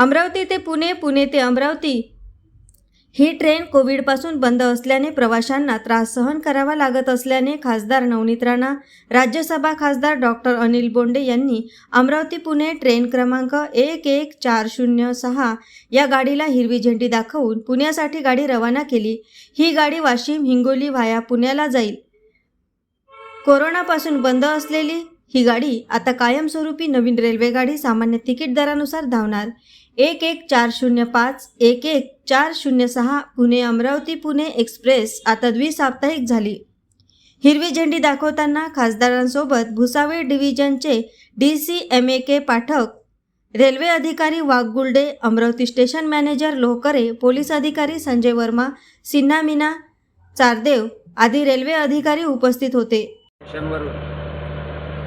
अमरावती ते पुणे पुणे ते अमरावती. ही ट्रेन कोविडपासून बंद असल्याने प्रवाशांना त्रास सहन करावा लागत असल्याने खासदार नवनीत राणा राज्यसभा खासदार डॉक्टर अनिल बोंडे यांनी अमरावती पुणे ट्रेन क्रमांक एक एक चार शून्य सहा या गाडीला हिरवी झेंडी दाखवून पुण्यासाठी गाडी रवाना केली. ही गाडी वाशिम हिंगोली व्हाया पुण्याला जाईल. कोरोनापासून बंद असलेली ही गाडी आता कायमस्वरूपी नवीन रेल्वेगाडी सामान्य तिकीट दरानुसार धावणार. एक एक चार शून्य पाच एक एक चार शून्य सहा पुणे अमरावती पुणे एक्सप्रेस आता द्विसाप्ताहिक झाली. हिरवी झेंडी दाखवताना खासदारांसोबत Bhusawal डिव्हिजनचे D C M A K Pathak railway अधिकारी Waghgulde Amravati station manager Lohkare police अधिकारी संजय वर्मा सिन्हा मीना चारदेव आदी रेल्वे अधिकारी उपस्थित होते.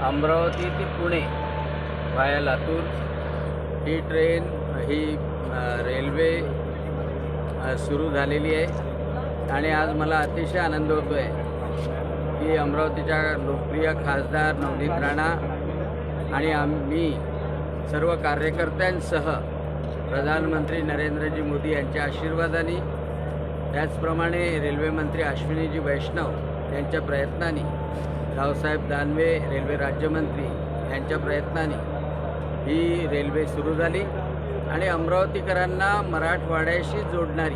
अमरावती ते पुणे व्हाया लातूर. ही ट्रेन ही रेल्वे सुरू झालेली आहे. आणि आज मला अतिशय आनंद होतो आहे की अमरावतीच्या लोकप्रिय खासदार नवनीत राणा आणि आम्ही सर्व कार्यकर्त्यांसह प्रधानमंत्री नरेंद्रजी मोदी यांच्या आशीर्वादाने त्याचप्रमाणे रेल्वेमंत्री अश्विनीजी वैष्णव यांच्या प्रयत्नाने रावसाहेब दानवे रेल्वे राज्यमंत्री यांच्या प्रयत्नाने ही रेल्वे सुरू झाली आणि अमरावतीकरांना मराठवाड्याशी जोडणारी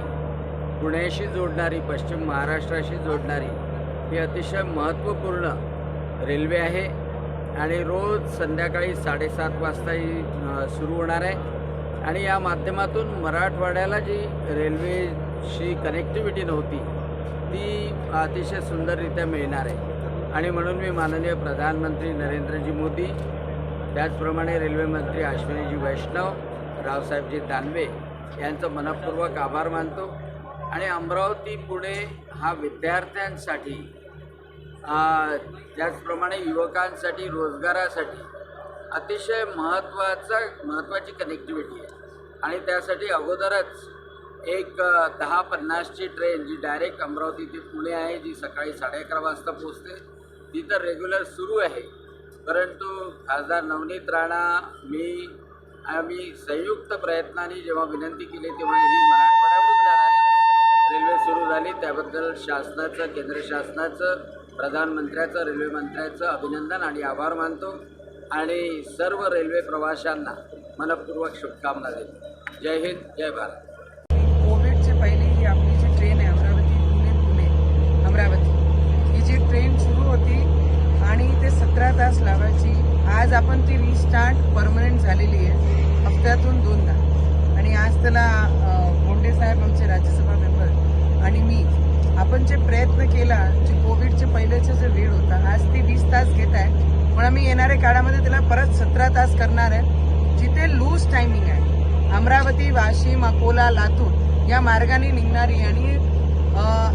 पुण्याशी जोडणारी पश्चिम महाराष्ट्राशी जोडणारी ही अतिशय महत्त्वपूर्ण रेल्वे आहे आणि रोज संध्याकाळी साडेसात वाजता ही सुरू होणार आहे. आणि या माध्यमातून मराठवाड्याला जी रेल्वेशी कनेक्टिव्हिटी नव्हती ती अतिशय सुंदररित्या मिळणार आहे. आणि म्हणून मी माननीय प्रधानमंत्री नरेंद्रजी मोदी त्याचप्रमाणे रेल्वे मंत्री अश्विनीजी वैष्णव रावसाहेबजी दानवे यांचं मनपूर्वक आभार मानतो. आणि अमरावती पुणे हा विद्यार्थ्यांसाठी त्याचप्रमाणे युवकांसाठी रोजगारासाठी अतिशय महत्त्वाचा महत्त्वाची कनेक्टिव्हिटी आहे. आणि त्यासाठी अगोदरच एक दहा पन्नासची ट्रेन जी डायरेक्ट अमरावती ते पुणे आहे जी सकाळी साडे अकरा वाजता पोचते ती तर रेग्युलर सुरू आहे. परंतु खासदार नवनीत राणा मी आम्ही संयुक्त प्रयत्नाने जेव्हा विनंती केली तेव्हा ही मराठवाड्यावरून जाणारी रेल्वे सुरू झाली. त्याबद्दल शासनाचं केंद्र शासनाचं प्रधानमंत्र्याचं रेल्वे मंत्र्याचं अभिनंदन आणि आभार मानतो. आणि सर्व रेल्वे प्रवाशांना मनपूर्वक शुभकामना देतो. जय हिंद जय भारत. पहिले ही आपली जी ट्रेन आहे अमरावती पुणे पुणे अमरावती. ही जी ट्रेन सुरू होती आणि ते सतरा तास लावायची आज आपण ती रिस्टार्ट परमनंट झालेली आहे. हप्त्यातून दोनदा. आणि आज त्याला बोंडे साहेब आमचे राज्यसभा मेंबर आणि मी आपण जे प्रयत्न केला जे कोविडचे पहिल्याचे जे वेळ होता आज ती वीस तास घेत आहे. पण आम्ही येणाऱ्या काळामध्ये त्याला परत सतरा तास करणार आहे. जिथे लूज टायमिंग आहे अमरावती वाशिम अकोला लातूर या मार्गाने निघणारी आणि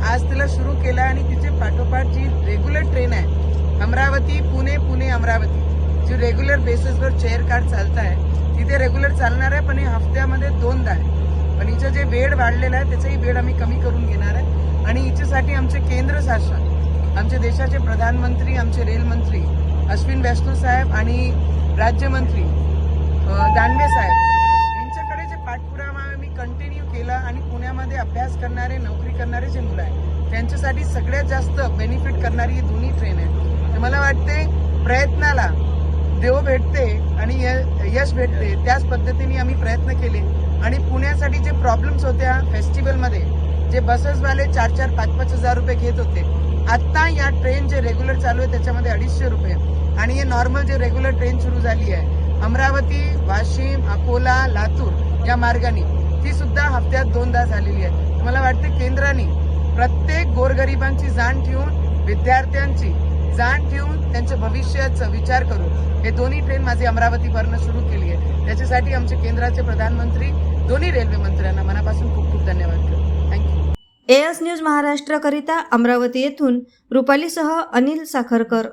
आज तिला सुरू केलं आणि तिचे पाठोपाठ जी रेग्युलर ट्रेन आहे अमरावती पुणे पुणे अमरावती जी रेग्युलर बेसिसवर चेअर कार चालत आहे तिथे रेग्युलर चालणार आहे पण हे हफ्त्यामध्ये दोनदा आहे. पण हिचं जे वेळ वाढलेला आहे त्याचाही वेळ आम्ही कमी करून घेणार आहे. आणि हिच्यासाठी आमचे केंद्र शासन आमचे देशाचे प्रधानमंत्री आमचे रेलमंत्री अश्विन वैष्णव साहेब आणि राज्यमंत्री दानवे साहेब यांच्याकडे जे पाठपुरावा आम्ही कंटिन्यू केला आणि अभ्यास करणारे नोकरी करणारे जे मुलं आहेत त्यांच्यासाठी सगळ्यात जास्त बेनिफिट करणारी ही दोन्ही ट्रेन आहे तर मला वाटते प्रयत्नाला देव भेटते आणि यश भेटते त्याच पद्धतीने आम्ही प्रयत्न केले. आणि पुण्यासाठी जे प्रॉब्लेम्स होत्या फेस्टिवलमध्ये जे बसेसवाले चार चार पाच पाच हजार रुपये घेत होते आत्ता या ट्रेन जे रेग्युलर चालू आहे त्याच्यामध्ये अडीचशे रुपये. आणि हे नॉर्मल जे रेग्युलर ट्रेन सुरू झाली आहे अमरावती वाशिम अकोला लातूर या मार्गाने. ती सुद्धा हप्त्यात दोनदा झालेली आहे. मला वाटते केंद्राने प्रत्येक गोरगरिबांची जाण ठेवून विद्यार्थ्यांची जाण ठेवून त्यांच्या भविष्याचा विचार करून हे दोन्ही ट्रेन माझी अमरावतीवरनं सुरू केली आहे. त्याच्यासाठी आमचे केंद्राचे प्रधानमंत्री दोन्ही रेल्वे मंत्र्यांना मनापासून खूप खूप धन्यवाद थँक्यू एएस न्यूज महाराष्ट्रकरिता अमरावती येथून रुपालीसह अनिल साखरकर.